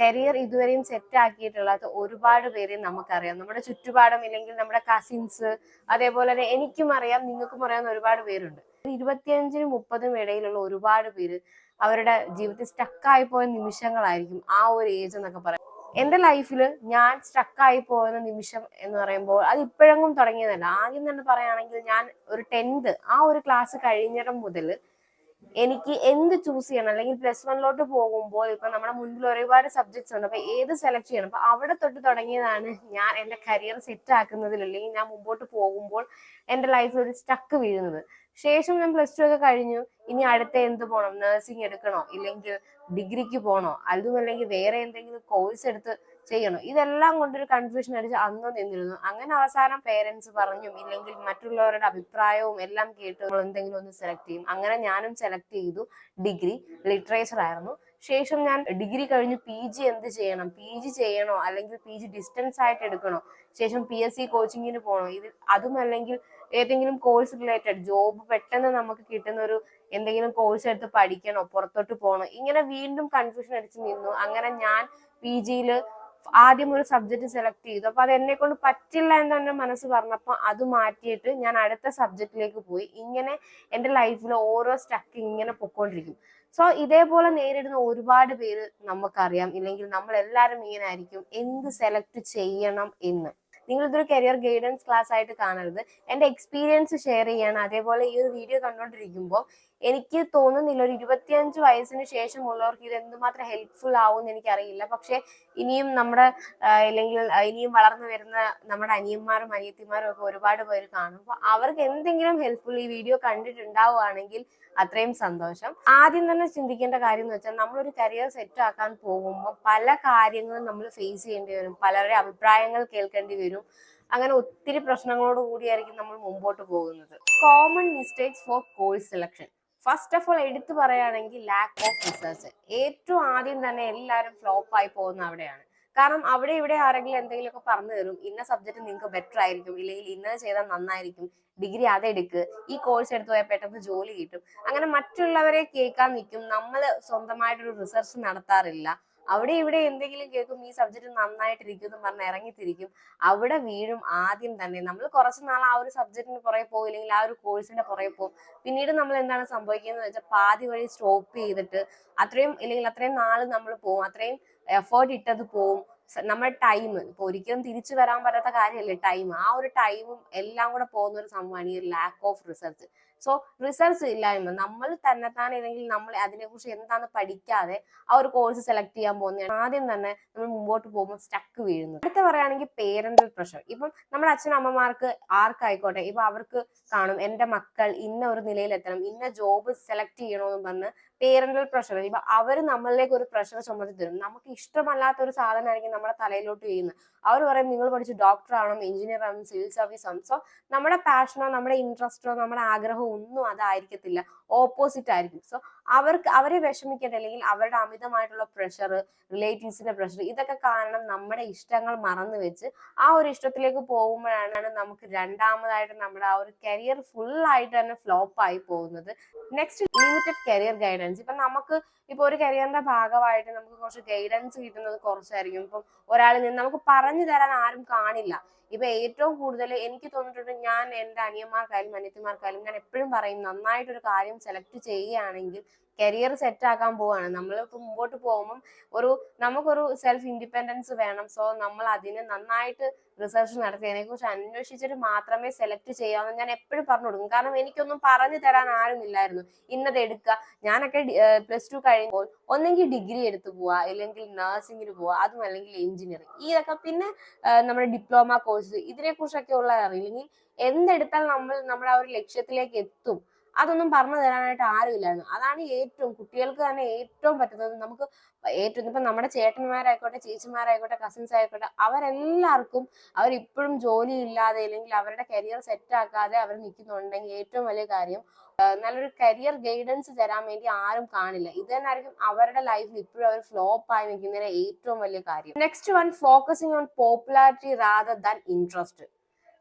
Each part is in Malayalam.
കരിയർ ഇതുവരെയും സെറ്റ് ആക്കിയിട്ടുള്ളത് ഒരുപാട് പേരെ നമുക്കറിയാം. നമ്മുടെ ചുറ്റുപാടും ഇല്ലെങ്കിൽ നമ്മുടെ കസിൻസ് അതേപോലെ തന്നെ എനിക്കും അറിയാം നിങ്ങൾക്കും അറിയാവുന്ന ഒരുപാട് പേരുണ്ട്. ഇരുപത്തിയഞ്ചിനും മുപ്പതും ഇടയിലുള്ള ഒരുപാട് പേര് അവരുടെ ജീവിതത്തിൽ സ്റ്റക്കായി പോയ നിമിഷങ്ങളായിരിക്കും ആ ഒരു ഏജ് എന്നൊക്കെ പറയാം. എന്റെ ലൈഫിൽ ഞാൻ സ്റ്റക്കായി പോകുന്ന നിമിഷം എന്ന് പറയുമ്പോൾ അത് ഇപ്പോഴെങ്ങും തുടങ്ങിയതല്ല. ആദ്യം തന്നെ പറയുകയാണെങ്കിൽ ഞാൻ ഒരു ടെൻത്ത് ആ ഒരു ക്ലാസ് കഴിഞ്ഞിടം മുതൽ എനിക്ക് എന്ത് ചൂസ് ചെയ്യണം? അല്ലെങ്കിൽ പ്ലസ് വണ്ണിലോട്ട് പോകുമ്പോൾ ഇപ്പൊ നമ്മുടെ മുൻപിൽ ഒരുപാട് സബ്ജക്ട്സ് ഉണ്ട്. അപ്പൊ ഏത് സെലക്ട് ചെയ്യണം? അപ്പൊ അവിടെ തൊട്ട് തുടങ്ങിയതാണ് ഞാൻ എന്റെ കരിയർ സെറ്റ് ആക്കുന്നതിൽ അല്ലെങ്കിൽ ഞാൻ മുമ്പോട്ട് പോകുമ്പോൾ എന്റെ ലൈഫിൽ ഒരു സ്റ്റക്ക് വീഴുന്നത്. ശേഷം ഞാൻ പ്ലസ് ടു ഒക്കെ കഴിഞ്ഞു. ഇനി അടുത്ത എന്ത് പോകണം നഴ്സിംഗ് എടുക്കണോ? ഇല്ലെങ്കിൽ ഡിഗ്രിക്ക് പോകണോ അതുമല്ലെങ്കിൽ വേറെ എന്തെങ്കിലും കോഴ്സ് എടുത്ത് ചെയ്യണോ. ഇതെല്ലാം കൊണ്ടൊരു കൺഫ്യൂഷൻ അടിച്ച് അന്ന് നിന്നിരുന്നു. അങ്ങനെ അവസാനം പേരൻസ് പറഞ്ഞും ഇല്ലെങ്കിൽ മറ്റുള്ളവരുടെ അഭിപ്രായവും എല്ലാം കേട്ട് എന്തെങ്കിലും ഒന്ന് സെലക്ട് ചെയ്യും. അങ്ങനെ ഞാനും സെലക്ട് ചെയ്തു. ഡിഗ്രി ലിറ്ററേച്ചർ ആയിരുന്നു. ശേഷം ഞാൻ ഡിഗ്രി കഴിഞ്ഞ് പി ജി എന്ത് ചെയ്യണം? പി ജി ചെയ്യണോ? അല്ലെങ്കിൽ പി ജി ഡിസ്റ്റൻസ് ആയിട്ട് എടുക്കണോ? ശേഷം പി എസ് സി കോച്ചിങ്ങിന് പോകണോ ഇത് അതും അല്ലെങ്കിൽ ഏതെങ്കിലും കോഴ്സ് റിലേറ്റഡ് ജോബ് പെട്ടെന്ന് നമുക്ക് കിട്ടുന്ന ഒരു എന്തെങ്കിലും കോഴ്സ് എടുത്ത് പഠിക്കണോ? പുറത്തോട്ട് പോകണോ ഇങ്ങനെ വീണ്ടും കൺഫ്യൂഷൻ അടിച്ച് നിന്നു. അങ്ങനെ ഞാൻ പി ജിയിൽ ആദ്യം ഒരു സബ്ജക്ട് സെലക്ട് ചെയ്തു. അപ്പൊ അത് എന്നെ കൊണ്ട് പറ്റില്ല എന്ന് എന്റെ മനസ്സ് പറഞ്ഞപ്പോ അത് മാറ്റിയിട്ട് ഞാൻ അടുത്ത സബ്ജക്റ്റിലേക്ക് പോയി. ഇങ്ങനെ എന്റെ ലൈഫിൽ ഓരോ സ്റ്റക്ക് ഇങ്ങനെ പൊക്കോണ്ടിരിക്കും. സോ ഇതേപോലെ നേരിടുന്ന ഒരുപാട് പേര് നമുക്കറിയാം. ഇല്ലെങ്കിൽ നമ്മൾ എല്ലാവരും ഇങ്ങനെ ആയിരിക്കും. എന്ത് സെലക്ട് ചെയ്യണം എന്ന്? നിങ്ങൾ ഇതൊരു കരിയർ ഗൈഡൻസ് ക്ലാസ് ആയിട്ട് കാണരുത്. എന്റെ എക്സ്പീരിയൻസ് ഷെയർ ചെയ്യാണ്. അതേപോലെ ഈ ഒരു വീഡിയോ കണ്ടുകൊണ്ടിരിക്കുമ്പോൾ എനിക്ക് തോന്നുന്നില്ല ഒരു ഇരുപത്തിയഞ്ച് വയസ്സിന് ശേഷമുള്ളവർക്ക് ഇത് എന്തുമാത്രം ഹെൽപ്ഫുൾ ആവും എന്ന് എനിക്കറിയില്ല. പക്ഷെ ഇനിയും നമ്മുടെ അല്ലെങ്കിൽ ഇനിയും വളർന്നു വരുന്ന നമ്മുടെ അനിയന്മാരും അനിയത്തിമാരും ഒക്കെ ഒരുപാട് പേര് കാണും. അപ്പൊ അവർക്ക് എന്തെങ്കിലും ഹെൽപ്ഫുൾ ഈ വീഡിയോ കണ്ടിട്ടുണ്ടാവുകയാണെങ്കിൽ അത്രയും സന്തോഷം. ആദ്യം തന്നെ ചിന്തിക്കേണ്ട കാര്യം എന്ന് വെച്ചാൽ നമ്മളൊരു കരിയർ സെറ്റ് ആക്കാൻ പോകുമ്പോൾ പല കാര്യങ്ങളും നമ്മൾ ഫേസ് ചെയ്യേണ്ടി വരും. പലരുടെ അഭിപ്രായങ്ങൾ കേൾക്കേണ്ടി വരും. അങ്ങനെ ഒത്തിരി പ്രശ്നങ്ങളോട് കൂടിയായിരിക്കും നമ്മൾ മുമ്പോട്ട് പോകുന്നത്. Common mistakes for course selection first of all എടുത്തു പറയുകയാണെങ്കിൽ ലാക്ക് ഓഫ് റിസർച്ച് ഏറ്റവും ആദ്യം തന്നെ എല്ലാവരും ഫ്ലോപ്പ് ആയി പോകുന്ന അവിടെയാണ്. കാരണം അവിടെ ഇവിടെ ആരെങ്കിലും എന്തെങ്കിലുമൊക്കെ പറഞ്ഞു തരും. ഇന്ന സബ്ജക്ട് നിങ്ങൾക്ക് ബെറ്റർ ആയിരിക്കും. ഇല്ലെങ്കിൽ ഇന്നത് ചെയ്താൽ നന്നായിരിക്കും. ഡിഗ്രി അതെടുക്ക് ഈ കോഴ്സ് എടുത്തു പോയാൽ പെട്ടെന്ന് ജോലി കിട്ടും. അങ്ങനെ മറ്റുള്ളവരെ കേൾക്കാൻ നിൽക്കും. നമ്മൾ സ്വന്തമായിട്ടൊരു റിസർച്ച് നടത്താറില്ല. അവിടെ ഇവിടെ എന്തെങ്കിലും കേൾക്കും ഈ സബ്ജക്ട് നന്നായിട്ടിരിക്കും എന്ന് പറഞ്ഞ് ഇറങ്ങിത്തിരിക്കും. അവിടെ വീഴും ആദ്യം തന്നെ. നമ്മൾ കുറച്ച് നാൾ ആ ഒരു സബ്ജക്റ്റിന് പുറകെ പോകും ഇല്ലെങ്കിൽ ആ ഒരു കോഴ്സിന്റെ പുറകെ പോകും പിന്നീട് നമ്മൾ എന്താണ് സംഭവിക്കുന്നത് വെച്ചാൽ പാതി വഴി സ്റ്റോപ്പ് ചെയ്തിട്ട് അത്രയും ഇല്ലെങ്കിൽ അത്രയും നാൾ നമ്മൾ പോകും അത്രയും എഫേർട്ട് ഇട്ടത് പോവും. നമ്മുടെ ടൈം ഇപ്പൊ ഒരിക്കലും തിരിച്ചു വരാൻ പറ്റാത്ത കാര്യമല്ലേ ടൈം ആ ഒരു ടൈമും എല്ലാം കൂടെ പോകുന്ന ഒരു സംഭവമാണ് ഈ lack of research so research ഇല്ലായ്മ. നമ്മൾ തന്നെത്താൻ ഇല്ലെങ്കിൽ നമ്മൾ അതിനെക്കുറിച്ച് എന്താണെന്ന് പഠിക്കാതെ ആ ഒരു കോഴ്സ് സെലക്ട് ചെയ്യാൻ പോകുന്ന ആദ്യം തന്നെ നമ്മൾ മുമ്പോട്ട് പോകുമ്പോൾ സ്റ്റക്ക് വീഴുന്നു അടുത്ത പറയുകയാണെങ്കിൽ പേരന്റൽ പ്രഷർ ഇപ്പം നമ്മുടെ അച്ഛനമ്മമാർക്ക് ആർക്കായിക്കോട്ടെ? ഇപ്പൊ അവർക്ക് കാണും എന്റെ മക്കൾ ഇന്ന ഒരു നിലയിലെത്തണം ഇന്ന ജോബ് സെലക്ട് ചെയ്യണമെന്ന് പറഞ്ഞ് പേരന്റൽ പ്രഷർ ഇപ്പൊ അവർ നമ്മളിലേക്ക് ഒരു പ്രഷർ ചുമത്തി തരും. നമുക്ക് ഇഷ്ടമല്ലാത്ത ഒരു സാധനമായിരിക്കും നമ്മുടെ തലയിലോട്ട് ചെയ്യുന്നത് അവർ പറയും നിങ്ങൾ പഠിച്ച് ഡോക്ടർ ആവണം എഞ്ചിനീയർ ആവണം സിവിൽ സർവീസ് ആവണം. സോ നമ്മുടെ പാഷനോ നമ്മുടെ ഇൻട്രസ്റ്റോ നമ്മുടെ ആഗ്രഹമോ ഒന്നും അതായിരിക്കത്തില്ല. ഓപ്പോസിറ്റ് ആയിരിക്കും. സോ അവർക്ക് അവരെ വിഷമിക്കേണ്ട അല്ലെങ്കിൽ അവരുടെ അമിതമായിട്ടുള്ള പ്രഷർ റിലേറ്റീവ്സിന്റെ പ്രഷർ ഇതൊക്കെ കാരണം നമ്മുടെ ഇഷ്ടങ്ങൾ മറന്നു വെച്ച് ആ ഒരു ഇഷ്ടത്തിലേക്ക് പോകുമ്പോഴാണ് നമുക്ക് രണ്ടാമതായിട്ട് നമ്മുടെ ആ ഒരു കരിയർ ഫുൾ ആയിട്ട് തന്നെ ഫ്ലോപ്പ് ആയി പോകുന്നത്. നെക്സ്റ്റ് ലിമിറ്റഡ് കരിയർ ഗൈഡൻസ് ഇപ്പൊ നമുക്ക് ഇപ്പൊ ഒരു കരിയറിന്റെ ഭാഗമായിട്ട് നമുക്ക് കുറച്ച് ഗൈഡൻസ് കിട്ടുന്നത് കുറച്ചായിരിക്കും. ഇപ്പം ഒരാളിൽ നിന്ന് നമുക്ക് പറഞ്ഞു തരാൻ ആരും കാണില്ല. ഇപ്പൊ ഏറ്റവും കൂടുതൽ എനിക്ക് തോന്നിയിട്ടുണ്ട് ഞാൻ എന്റെ അനിയന്മാർക്കായാലും അനിയത്തിമാർക്കായാലും ഞാൻ എപ്പോഴും പറയും നന്നായിട്ടൊരു കാര്യം സെലക്ട് ചെയ്യുകയാണെങ്കിൽ കരിയർ സെറ്റ് ആക്കാൻ പോവാണ്. നമ്മളിപ്പോൾ മുമ്പോട്ട് പോകുമ്പം ഒരു നമുക്കൊരു സെൽഫ് ഇൻഡിപെൻഡൻസ് വേണം. സോ നമ്മൾ അതിന് നന്നായിട്ട് റിസർച്ച് നടത്തി. അതിനെക്കുറിച്ച് അന്വേഷിച്ചിട്ട് മാത്രമേ സെലക്ട് ചെയ്യാമെന്ന് ഞാൻ എപ്പോഴും പറഞ്ഞു കൊടുക്കും. കാരണം എനിക്കൊന്നും പറഞ്ഞു തരാൻ ആരുമില്ലായിരുന്നു ഇന്നത് എടുക്കുക. ഞാനൊക്കെ പ്ലസ് ടു കഴിയുമ്പോൾ ഒന്നെങ്കിൽ ഡിഗ്രി എടുത്തു പോവാ അല്ലെങ്കിൽ നഴ്സിംഗിന് പോവാ അതും അല്ലെങ്കിൽ എഞ്ചിനീയറിംഗ് ഇതൊക്കെ പിന്നെ നമ്മുടെ ഡിപ്ലോമ കോഴ്സ് ഇതിനെക്കുറിച്ചൊക്കെ ഉള്ള അറിയില്ലെങ്കിൽ എന്തെടുത്താൽ നമ്മൾ നമ്മുടെ ആ ഒരു ലക്ഷ്യത്തിലേക്ക് എത്തും. അതൊന്നും പറഞ്ഞു തരാനായിട്ട് ആരുമില്ലായിരുന്നു. അതാണ് ഏറ്റവും കുട്ടികൾക്ക് തന്നെ ഏറ്റവും പറ്റുന്നത്. നമുക്ക് ഏറ്റവും ഇപ്പം നമ്മുടെ ചേട്ടന്മാരായിക്കോട്ടെ ചേച്ചിമാരായിക്കോട്ടെ കസിൻസ് ആയിക്കോട്ടെ അവരെല്ലാവർക്കും അവരിപ്പോഴും ജോലി ഇല്ലാതെ അല്ലെങ്കിൽ അവരുടെ കരിയർ സെറ്റാക്കാതെ അവർ നിൽക്കുന്നുണ്ടെങ്കിൽ ഏറ്റവും വലിയ കാര്യം നല്ലൊരു കരിയർ ഗൈഡൻസ് തരാൻ വേണ്ടി ആരും കാണില്ല. ഇത് തന്നെ ആയിരിക്കും അവരുടെ ലൈഫിൽ ഇപ്പോഴും അവർ ഫ്ലോപ്പ് ആയി നിൽക്കുന്നതിന് ഏറ്റവും വലിയ കാര്യം. Next one focusing on popularity rather than interest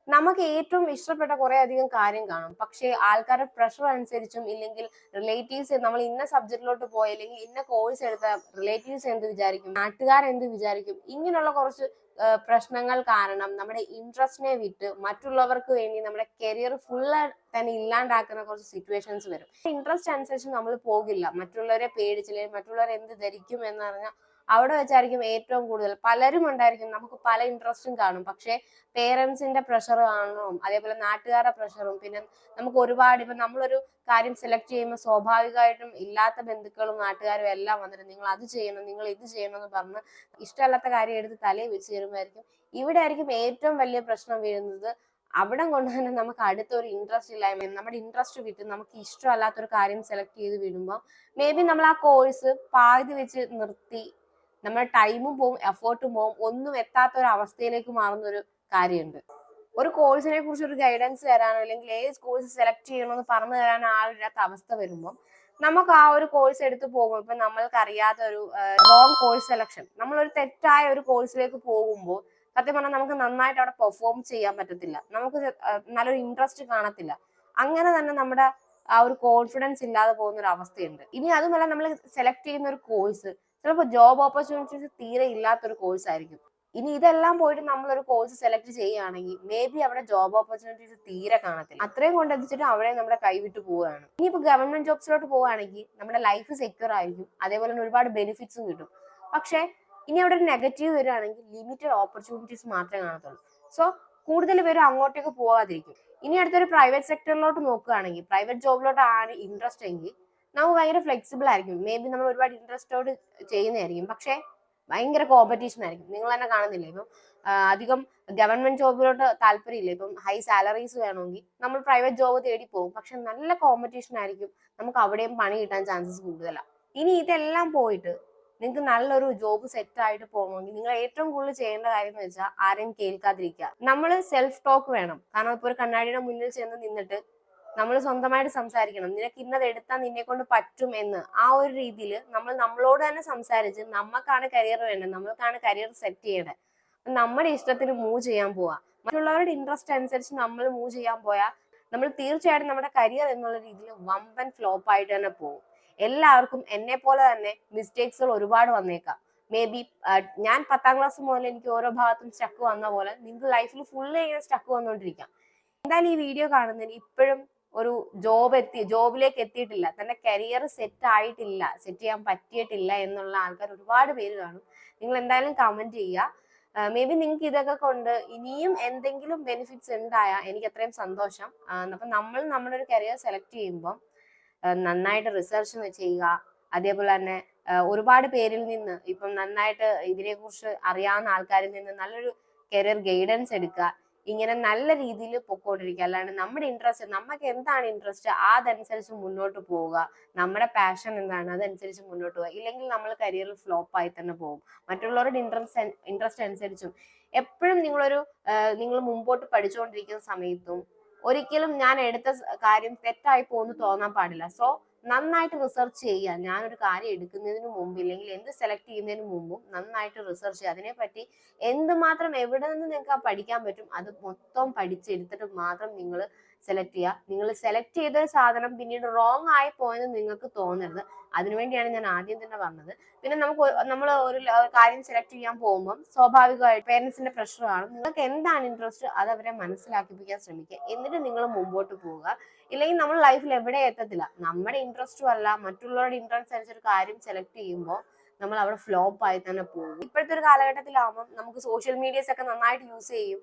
നമുക്ക് ഏറ്റവും ഇഷ്ടപ്പെട്ട കുറെ അധികം കാര്യം കാണും. പക്ഷേ ആൾക്കാരുടെ പ്രഷർ അനുസരിച്ചും ഇല്ലെങ്കിൽ റിലേറ്റീവ്സ് നമ്മൾ ഇന്ന സബ്ജക്റ്റിലോട്ട് പോയി അല്ലെങ്കിൽ ഇന്ന കോഴ്സ് എടുത്ത റിലേറ്റീവ്സ് എന്ത് വിചാരിക്കും നാട്ടുകാർ എന്ത് വിചാരിക്കും ഇങ്ങനെയുള്ള കുറച്ച് പ്രശ്നങ്ങൾ കാരണം നമ്മുടെ ഇൻട്രസ്റ്റിനെ വിട്ട് മറ്റുള്ളവർക്ക് വേണ്ടി നമ്മുടെ കരിയർ ഫുള്ള് തന്നെ ഇല്ലാണ്ടാക്കുന്ന കുറച്ച് സിറ്റുവേഷൻസ് വരും. ഇൻട്രസ്റ്റ് അനുസരിച്ച് നമ്മൾ പോകില്ല. മറ്റുള്ളവരെ പേടിച്ചില്ലെങ്കിൽ മറ്റുള്ളവർ എന്ത് ധരിക്കും എന്ന് പറഞ്ഞാൽ അവിടെ വെച്ചായിരിക്കും ഏറ്റവും കൂടുതൽ. പലരും ഉണ്ടായിരിക്കും നമുക്ക് പല ഇൻട്രസ്റ്റും കാണും. പക്ഷേ പേരൻസിന്റെ പ്രഷർ കാണും അതേപോലെ നാട്ടുകാരുടെ പ്രഷറും പിന്നെ നമുക്ക് ഒരുപാട് ഇപ്പൊ നമ്മളൊരു കാര്യം സെലക്ട് ചെയ്യുമ്പോൾ സ്വാഭാവികമായിട്ടും ഇല്ലാത്ത ബന്ധുക്കളും നാട്ടുകാരും എല്ലാം വന്നിട്ട് നിങ്ങൾ അത് ചെയ്യണം നിങ്ങൾ ഇത് ചെയ്യണം എന്ന് പറഞ്ഞ് ഇഷ്ടമല്ലാത്ത കാര്യം എടുത്ത് തലയിൽ വെച്ച് തരുമ്പോഴായിരിക്കും ഇവിടെ ആയിരിക്കും ഏറ്റവും വലിയ പ്രശ്നം വീഴുന്നത് അവിടെ കൊണ്ട് തന്നെ നമുക്ക് അടുത്തൊരു ഇൻട്രസ്റ്റ് ഇല്ലായ്മ നമ്മുടെ ഇൻട്രസ്റ്റ് വിട്ട് നമുക്ക് ഇഷ്ടമല്ലാത്തൊരു കാര്യം സെലക്ട് ചെയ്ത് വിടുമ്പോൾ മേ ബി നമ്മൾ ആ കോഴ്സ് പാതി വെച്ച് നിർത്തി നമ്മുടെ ടൈമും പോവും എഫേർട്ടും പോവും ഒന്നും എത്താത്ത ഒരു അവസ്ഥയിലേക്ക് മാറുന്ന ഒരു കാര്യമുണ്ട് ഒരു കോഴ്സിനെ കുറിച്ച് ഒരു ഗൈഡൻസ് തരാനോ അല്ലെങ്കിൽ ഏത് കോഴ്സ് സെലക്ട് ചെയ്യണമെന്ന് പറഞ്ഞു തരാനോ ആളില്ലാത്ത അവസ്ഥ വരുമ്പോൾ നമുക്ക് ആ ഒരു കോഴ്സ് എടുത്ത് പോകുമ്പോൾ ഇപ്പൊ നമ്മൾക്ക് അറിയാത്ത ഒരു റോങ് കോഴ്സ് സെലക്ഷൻ നമ്മളൊരു തെറ്റായ ഒരു കോഴ്സിലേക്ക് പോകുമ്പോൾ സത്യം പറഞ്ഞാൽ നമുക്ക് നന്നായിട്ട് അവിടെ പെർഫോം ചെയ്യാൻ പറ്റത്തില്ല. നമുക്ക് നല്ലൊരു ഇൻട്രസ്റ്റ് കാണത്തില്ല. അങ്ങനെ തന്നെ നമ്മുടെ ആ ഒരു കോൺഫിഡൻസ് ഇല്ലാതെ പോകുന്ന ഒരു അവസ്ഥയുണ്ട് ഇനി അതുമല്ല നമ്മൾ സെലക്ട് ചെയ്യുന്ന ഒരു കോഴ്സ് ചിലപ്പോൾ ജോബ് ഓപ്പർച്യൂണിറ്റീസ് തീരെ ഇല്ലാത്തൊരു കോഴ്സ് ആയിരിക്കും. ഇനി ഇതെല്ലാം പോയിട്ട് നമ്മളൊരു കോഴ്സ് സെലക്ട് ചെയ്യുകയാണെങ്കിൽ മേ ബി അവിടെ ജോബ് ഓപ്പർച്യൂണിറ്റീസ് തീരെ കാണത്തില്ല. അത്രയും കൊണ്ട് എത്തിച്ചിട്ട് അവിടെ നമ്മുടെ കൈവിട്ട് പോവുകയാണ്. ഇനിയിപ്പോൾ ഗവൺമെന്റ് ജോബ്സിലോട്ട് പോവുകയാണെങ്കിൽ നമ്മുടെ ലൈഫ് സെക്യൂർ ആയിരിക്കും. അതേപോലെ തന്നെ ഒരുപാട് ബെനിഫിറ്റ്സും കിട്ടും. പക്ഷേ ഇനി അവിടെ ഒരു നെഗറ്റീവ് വരികയാണെങ്കിൽ ലിമിറ്റഡ് ഓപ്പർച്യൂണിറ്റീസ് മാത്രമേ കാണത്തുള്ളൂ. സോ കൂടുതൽ പേര് അങ്ങോട്ടേക്ക് പോകാതിരിക്കും ഇനി അടുത്തൊരു പ്രൈവറ്റ് സെക്ടറിലോട്ട് നോക്കുകയാണെങ്കിൽ പ്രൈവറ്റ് ജോബിലോട്ട് ആണ് ഇൻട്രസ്റ്റ് എങ്കിൽ നമുക്ക് ഭയങ്കര ഫ്ലെക്സിബിൾ ആയിരിക്കും. മേ ബി നമ്മൾ ഒരുപാട് ഇൻട്രസ്റ്റോട് ചെയ്യുന്നതായിരിക്കും. പക്ഷേ ഭയങ്കര കോമ്പറ്റീഷൻ ആയിരിക്കും. നിങ്ങൾ തന്നെ കാണുന്നില്ലേ? ഇപ്പം അധികം ഗവൺമെന്റ് ജോബിലോട്ട് താല്പര്യമില്ല. ഇപ്പം ഹൈ സാലറീസ് വേണമെങ്കിൽ നമ്മൾ പ്രൈവറ്റ് ജോബ് തേടി പോകും. പക്ഷെ നല്ല കോമ്പറ്റീഷൻ ആയിരിക്കും. നമുക്ക് അവിടെയും പണി കിട്ടാൻ ചാൻസസ് കൂടുതലാണ് ഇനി ഇതെല്ലാം പോയിട്ട് നിങ്ങൾക്ക് നല്ലൊരു ജോബ് സെറ്റ് ആയിട്ട് പോകണമെങ്കിൽ നിങ്ങൾ ഏറ്റവും കൂടുതൽ ചെയ്യേണ്ട കാര്യം എന്ന് വെച്ചാൽ ആരെയും കേൾക്കാതിരിക്കുക. നമ്മൾ സെൽഫ് ടോക്ക് വേണം. കാരണം ഇപ്പൊ ഒരു കണ്ണാടിയുടെ മുന്നിൽ ചെന്ന് നിന്നിട്ട് നമ്മൾ സ്വന്തമായിട്ട് സംസാരിക്കണം. നിനക്ക് ഇന്നത് എടുത്താൽ നിന്നെ കൊണ്ട് പറ്റും എന്ന്. ആ ഒരു രീതിയിൽ നമ്മൾ നമ്മളോട് തന്നെ സംസാരിച്ച് നമുക്കാണ് കരിയർ വേണ്ടത് നമ്മൾക്കാണ് കരിയർ സെറ്റ് ചെയ്യേണ്ടത് നമ്മുടെ ഇഷ്ടത്തിന് മൂവ് ചെയ്യാൻ പോവാ. മറ്റുള്ളവരുടെ ഇൻട്രസ്റ്റ് അനുസരിച്ച് നമ്മൾ മൂവ് ചെയ്യാൻ പോയാൽ നമ്മൾ തീർച്ചയായിട്ടും നമ്മുടെ കരിയർ എന്നുള്ള രീതിയിൽ വമ്പൻ ഫ്ലോപ്പ് ആയിട്ട് തന്നെ പോകും എല്ലാവർക്കും എന്നെ പോലെ തന്നെ മിസ്റ്റേക്സുകൾ ഒരുപാട് വന്നേക്കാം. മേ ബി ഞാൻ പത്താം ക്ലാസ് മുതൽ എനിക്ക് ഓരോ ഭാഗത്തും സ്റ്റക്ക് വന്ന പോലെ നിങ്ങൾക്ക് ലൈഫിൽ ഫുള്ള് ഇങ്ങനെ സ്റ്റക്ക് വന്നുകൊണ്ടിരിക്കാം എന്തായാലും ഈ വീഡിയോ കാണുന്നതിന് ഇപ്പോഴും ഒരു ജോബ് എത്തി ജോബിലേക്ക് എത്തിയിട്ടില്ല. തന്റെ കരിയർ സെറ്റ് ആയിട്ടില്ല സെറ്റ് ചെയ്യാൻ പറ്റിയിട്ടില്ല എന്നുള്ള ആൾക്കാർ ഒരുപാട് പേര് കാണും. നിങ്ങൾ എന്തായാലും കമന്റ് ചെയ്യുക. മേ ബി നിങ്ങൾക്ക് ഇതൊക്കെ കൊണ്ട് ഇനിയും എന്തെങ്കിലും ബെനിഫിറ്റ്സ് ഉണ്ടായാൽ എനിക്ക് അത്രയും സന്തോഷം. അപ്പം നമ്മൾ നമ്മുടെ ഒരു കരിയർ സെലക്ട് ചെയ്യുമ്പോൾ നന്നായിട്ട് റിസർച്ച് ചെയ്യുക. അതേപോലെ തന്നെ ഒരുപാട് പേരിൽ നിന്ന് ഇപ്പം നന്നായിട്ട് ഇതിനെക്കുറിച്ച് അറിയാവുന്ന ആൾക്കാരിൽ നിന്ന് നല്ലൊരു കരിയർ ഗൈഡൻസ് എടുക്കുക. ഇങ്ങനെ നല്ല രീതിയിൽ പൊക്കോണ്ടിരിക്കുക. അല്ലാണ്ട് നമ്മുടെ ഇൻട്രസ്റ്റ് നമുക്ക് എന്താണ് ഇൻട്രസ്റ്റ് അതനുസരിച്ച് മുന്നോട്ട് പോവുക. നമ്മുടെ പാഷൻ എന്താണ്? അതനുസരിച്ച് മുന്നോട്ട് പോവുക. ഇല്ലെങ്കിൽ നമ്മൾ കരിയറിൽ ഫ്ലോപ്പ് ആയി തന്നെ പോകും. മറ്റുള്ളവരുടെ ഇൻട്രസ്റ്റ് ഇൻട്രസ്റ്റ് അനുസരിച്ചും. എപ്പോഴും നിങ്ങളൊരു നിങ്ങൾ മുമ്പോട്ട് പഠിച്ചുകൊണ്ടിരിക്കുന്ന സമയത്തും ഒരിക്കലും ഞാൻ എടുത്ത കാര്യം തെറ്റായി പോകുന്നു തോന്നാൻ പാടില്ല. സോ നന്നായിട്ട് റിസർച്ച് ചെയ്യുക. ഞാനൊരു കാര്യം എടുക്കുന്നതിന് മുമ്പ് ഇല്ലെങ്കിൽ എന്ത് സെലക്ട് ചെയ്യുന്നതിന് മുമ്പും നന്നായിട്ട് റിസർച്ച് ചെയ്യുക. അതിനെപ്പറ്റി എന്തുമാത്രം എവിടെ നിന്ന് നിങ്ങൾക്ക് ആ പഠിക്കാൻ പറ്റും? അത് മൊത്തം പഠിച്ചെടുത്തിട്ട് മാത്രം നിങ്ങൾ സെലക്ട് ചെയ്യുക. നിങ്ങൾ സെലക്ട് ചെയ്ത സാധനം പിന്നീട് റോങ് ആയി പോയെന്ന് നിങ്ങൾക്ക് തോന്നരുത്. അതിനുവേണ്ടിയാണ് ഞാൻ ആദ്യം തന്നെ പറഞ്ഞത്. പിന്നെ നമുക്ക് നമ്മൾ ഒരു കാര്യം സെലക്ട് ചെയ്യാൻ പോകുമ്പോൾ സ്വാഭാവികമായിട്ട് പേരൻസിന്റെ പ്രഷർ കാണും. നിങ്ങൾക്ക് എന്താണ് ഇൻട്രസ്റ്റ് അത് അവരെ മനസ്സിലാക്കിപ്പിക്കാൻ ശ്രമിക്കുക. എന്നിട്ട് നിങ്ങൾ മുമ്പോട്ട് പോവുക. ഇല്ലെങ്കിൽ നമ്മൾ ലൈഫിൽ എവിടെ എത്തത്തില്ല. നമ്മുടെ ഇൻട്രസ്റ്റും അല്ല. മറ്റുള്ളവരുടെ ഇൻട്രസ്റ്റ് അനുസരിച്ച് ഒരു കാര്യം സെലക്ട് ചെയ്യുമ്പോൾ നമ്മൾ അവിടെ ഫ്ലോപ്പ് ആയി തന്നെ പോകും. ഇപ്പോഴത്തെ ഒരു കാലഘട്ടത്തിലാവുമ്പോൾ നമുക്ക് സോഷ്യൽ മീഡിയസ് ഒക്കെ നന്നായിട്ട് യൂസ് ചെയ്യും.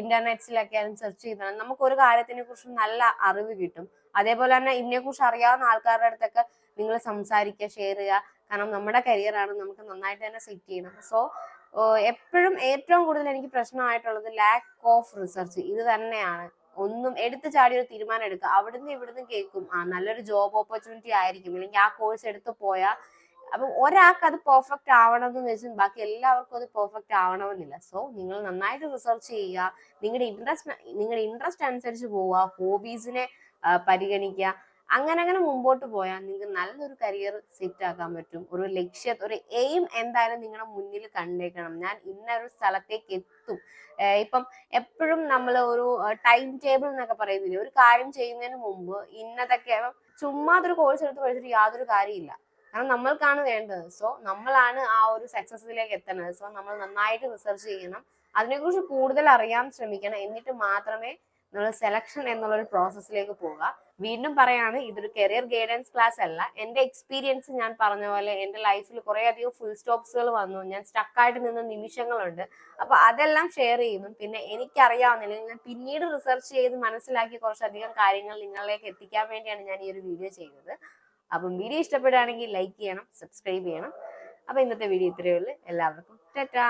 ഇന്റർനെറ്റ്സിലൊക്കെ ആയാലും സെർച്ച് ചെയ്താൽ നമുക്ക് ഒരു കാര്യത്തിനെ കുറിച്ച് നല്ല അറിവ് കിട്ടും. അതേപോലെ തന്നെ ഇതിനെ കുറിച്ച് അറിയാവുന്ന ആൾക്കാരുടെ അടുത്തൊക്കെ നിങ്ങൾ സംസാരിക്കുക ഷെയർ ചെയ്യുക. കാരണം നമ്മുടെ കരിയറാണ് നമുക്ക് നന്നായിട്ട് തന്നെ സെറ്റ് ചെയ്യണം. സോ എപ്പോഴും ഏറ്റവും കൂടുതൽ എനിക്ക് പ്രശ്നമായിട്ടുള്ളത് ലാക്ക് ഓഫ് റിസർച്ച് ഇത് തന്നെയാണ്. ഒന്നും എടുത്തു ചാടി ഒരു തീരുമാനം എടുക്കുക. അവിടുന്ന് ഇവിടുന്ന് കേൾക്കും. ആ നല്ലൊരു ജോബ് ഓപ്പർച്യൂണിറ്റി ആയിരിക്കും. അല്ലെങ്കിൽ ആ കോഴ്സ് എടുത്ത് പോയാൽ അപ്പം ഒരാൾക്ക് അത് പെർഫെക്റ്റ് ആവണം എന്ന് വെച്ചാൽ ബാക്കി എല്ലാവർക്കും അത് പെർഫെക്റ്റ് ആവണമെന്നില്ല. സോ നിങ്ങൾ നന്നായിട്ട് റിസർച്ച് ചെയ്യുക. നിങ്ങളുടെ ഇൻട്രസ്റ്റ് നിങ്ങളുടെ ഇൻട്രസ്റ്റ് അനുസരിച്ച് പോവുക. ഹോബീസിനെ പരിഗണിക്കുക. അങ്ങനെ അങ്ങനെ മുമ്പോട്ട് പോയാൽ നിങ്ങൾക്ക് നല്ലൊരു കരിയർ സെറ്റ് ആക്കാൻ പറ്റും. ഒരു ലക്ഷ്യ ഒരു എയിം എന്തായാലും നിങ്ങളുടെ മുന്നിൽ കണ്ടേക്കണം. ഞാൻ ഇന്നൊരു സ്ഥലത്തേക്ക് എത്തും. ഇപ്പം എപ്പോഴും നമ്മൾ ഒരു ടൈം ടേബിൾ എന്നൊക്കെ പറയുന്നില്ലേ? ഒരു കാര്യം ചെയ്യുന്നതിന് മുമ്പ് ഇന്നതൊക്കെ ചുമ്മാതൊരു കോഴ്സ് എടുത്ത് പഠിച്ചിട്ട് യാതൊരു കാര്യമില്ല കാരണം നമ്മൾക്കാണ് വേണ്ടത്. സോ നമ്മളാണ് ആ ഒരു സക്സസിലേക്ക് എത്തുന്നത്. സോ നമ്മൾ നന്നായിട്ട് റിസർച്ച് ചെയ്യണം. അതിനെക്കുറിച്ച് കൂടുതൽ അറിയാൻ ശ്രമിക്കണം. എന്നിട്ട് മാത്രമേ നമ്മൾ സെലക്ഷൻ എന്നുള്ള ഒരു പ്രോസസ്സിലേക്ക് പോവുക. വീണ്ടും പറയാണ് ഇതൊരു കരിയർ ഗൈഡൻസ് ക്ലാസ് അല്ല. എന്റെ എക്സ്പീരിയൻസ് ഞാൻ പറഞ്ഞ പോലെ എന്റെ ലൈഫിൽ കുറേ അധികം ഫുൾ സ്റ്റോപ്സുകൾ വന്നു. ഞാൻ സ്റ്റക്കായിട്ട് നിന്ന നിമിഷങ്ങളുണ്ട്. അപ്പൊ അതെല്ലാം ഷെയർ ചെയ്യുന്നു. പിന്നെ എനിക്കറിയാവുന്നില്ല ഞാൻ പിന്നീട് റിസർച്ച് ചെയ്ത് മനസ്സിലാക്കി കുറച്ചധികം കാര്യങ്ങൾ നിങ്ങളിലേക്ക് എത്തിക്കാൻ വേണ്ടിയാണ് ഞാൻ ഈ ഒരു വീഡിയോ ചെയ്തത് അപ്പം വീഡിയോ ഇഷ്ടപ്പെടുകയാണെങ്കിൽ ലൈക്ക് ചെയ്യണം സബ്സ്ക്രൈബ് ചെയ്യണം. അപ്പം ഇന്നത്തെ വീഡിയോ ഇത്രയേ ഉള്ളൂ. എല്ലാവർക്കും ടാറ്റാ.